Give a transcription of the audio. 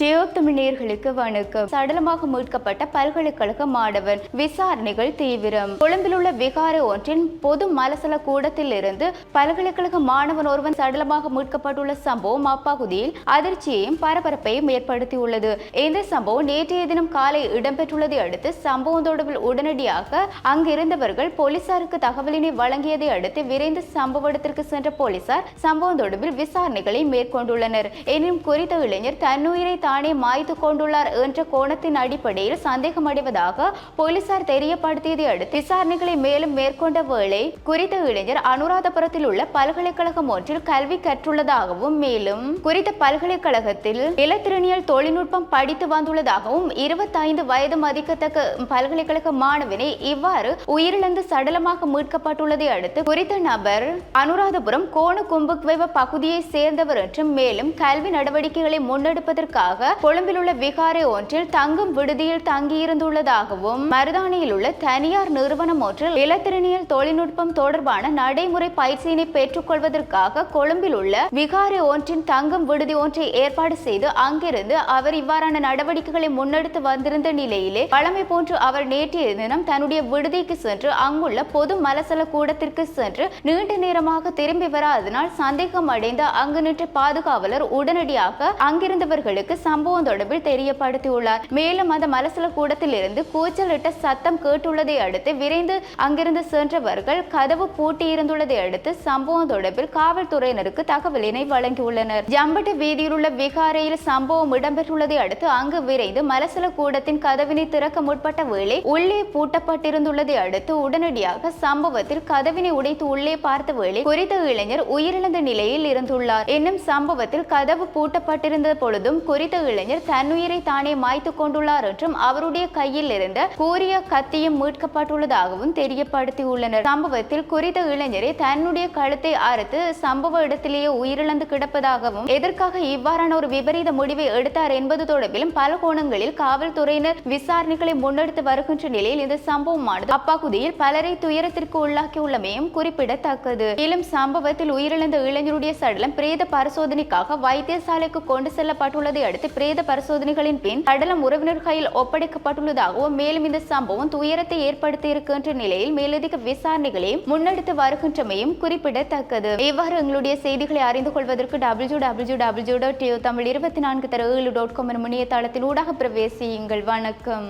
ஜியோ தமிழர்களுக்கு வணக்கம். சடலமாக மீட்கப்பட்ட பல்கலைக்கழக மாணவன் விசாரணைகள் தீவிரம். கொழும்பில் உள்ள விகார ஒன்றின் பொது மலசல கூடத்தில் இருந்து பல்கலைக்கழக மாணவன் ஒருவன் சடலமாக மீட்கப்பட்டுள்ள சம்பவம் அப்பகுதியில் அதிர்ச்சியையும் பரபரப்பையும் ஏற்படுத்தியுள்ளது. இந்த சம்பவம் நேற்றைய தினம் காலை இடம்பெற்றுள்ளதை அடுத்து சம்பவம் தொடர்பில் உடனடியாக அங்கிருந்தவர்கள் போலீசாருக்கு தகவலினை வழங்கியதை அடுத்து விரைந்து சம்பவ இடத்திற்கு சென்ற போலீசார் சம்பவம் தொடர்பில் விசாரணைகளை மேற்கொண்டுள்ளனர். எனினும் குறித்த இளைஞர் தன்னுயிரை தானே மாய்த்து கொண்டுள்ளார் என்ற கோணத்தின் அடிப்படையில் சந்தேகமடைவதாக போலீசார் தெரியப்படுத்தியதை அடுத்து விசாரணைகளை மேலும் மேற்கொண்ட வேளை குறித்த இளைஞர் அனுராதபுரத்தில் உள்ள பல்கலைக்கழகம் ஒன்றில் கல்வி கற்றுள்ளதாகவும் மேலும் குறித்த பல்கலைக்கழகத்தில் இலத்திரனியல் தொழில்நுட்பம் படித்து வந்துள்ளதாகவும் இருபத்தைந்து வயது மதிக்கத்தக்க பல்கலைக்கழக மாணவனை இவ்வாறு உயிரிழந்து சடலமாக மீட்கப்பட்டுள்ளதை அடுத்து குறித்த நபர் அனுராதபுரம் கோண கும்புக்வைவ பகுதியை சேர்ந்தவர் என்றும் மேலும் கல்வி நடவடிக்கைகளை முன்னெடுப்பதற்காக கொழும்பில் உள்ள விகாரை ஒன்றில் தங்கும் விடுதியில் தங்கியிருந்துள்ளதாகவும் மருதானியில் உள்ள தனியார் நிறுவனம் ஒன்றில் இலத்திரனியல் தொழில்நுட்பம் தொடர்பான நடைமுறை பயிற்சியினை பெற்றுக்கொள்வதற்காக கொழும்பில் உள்ள விகாரை ஒன்றின் தங்கும் விடுதி ஒன்றை ஏற்பாடு செய்து அங்கிருந்து அவர் இவ்வாறான நடவடிக்கைகளை முன்னெடுத்து வந்திருந்த நிலையிலே பழமை போன்று அவர் நேற்றைய தினம் தன்னுடைய விடுதிக்கு சென்று அங்குள்ள பொது மலசல கூடத்திற்கு சென்று நீண்ட நேரமாக திரும்பி வராதனால் சந்தேகம் அடைந்த அங்கு நின்ற பாதுகாவலர் உடனடியாக அங்கிருந்தவர்களுக்கு சம்பவம் தொடர்பில் தெரியப்படுத்தியுள்ளார். மேலும் அந்த மலசல கூடத்தில் இருந்து கூச்சலிட்ட சத்தம் கேட்டுள்ளதை அடுத்து விரைந்து அங்கிருந்து சென்றவர்கள் கதவு பூட்டியிருந்துள்ளதை அடுத்து சம்பவம் தொடர்பில் காவல்துறையினருக்கு தகவலினை வழங்கியுள்ளனர். ஜம்பட்டு வீதியில் உள்ள விகாரையில் சம்பவம் இடம்பெற்றுள்ளதை அடுத்து அங்கு விரைந்து மலசல கூடத்தின் கதவினை திறக்க முற்பட்ட வேளை உள்ளே பூட்டப்பட்டிருந்துள்ளதை அடுத்து உடனடியாக சம்பவத்தில் கதவினை உடைத்து உள்ளே பார்த்த வேளை குறித்த இளைஞர் உயிரிழந்த நிலையில் இருந்துள்ளார். என்னும் சம்பவத்தில் கதவு பூட்டப்பட்டிருந்த பொழுதும் குறித்த இளைஞர் தன்னுயிரை தானே மாய்த்து கொண்டுள்ளார் என்றும் அவருடைய கையில் இருந்த கூறிய கத்தியும் மீட்கப்பட்டுள்ளதாகவும் தெரியப்படுத்தியுள்ளனர். சம்பவத்தில் குறித்த இளைஞரை தன்னுடைய கழுத்தை அறுத்து சம்பவ இடத்திலேயே உயிரிழந்து கிடப்பதாகவும் எதற்காக இவ்வாறான ஒரு விபரீத முடிவை எடுத்தார் என்பது தொடர்பிலும் பல கோணங்களில் காவல்துறையினர் விசாரணைகளை முன்னெடுத்து வருகின்ற நிலையில் இந்த சம்பவமானது அப்பகுதியில் பலரை துயரத்திற்கு உள்ளாக்கியுள்ளமையும் குறிப்பிடத்தக்கது. மேலும் சம்பவத்தில் உயிரிழந்த இளைஞருடைய சடலம் பிரேத பரிசோதனைக்காக வைத்தியசாலைக்கு கொண்டு செல்லப்பட்டுள்ளதை அடுத்து பிரேத பரிசோதனைகளின் பின் சடலம் உறவினர் கையில் ஒப்படைக்கப்பட்டுள்ளதாகவும் மேலும் இந்த சம்பவம் துயரத்தை ஏற்படுத்தி இருக்கின்ற நிலையில் மேலதிக விசாரணைகளையும் முன்னெடுத்து வருகின்றமையும் குறிப்பிடத்தக்கது. இவ்வாறு எங்களுடைய செய்திகளை அறிந்து கொள்வதற்கு W W W dot Tamil இருபத்தி நான்கு தர ஏழு டாட் காம் எனும் இணையதளத்தில் ஊடாக பிரவேசியுங்கள். வணக்கம்.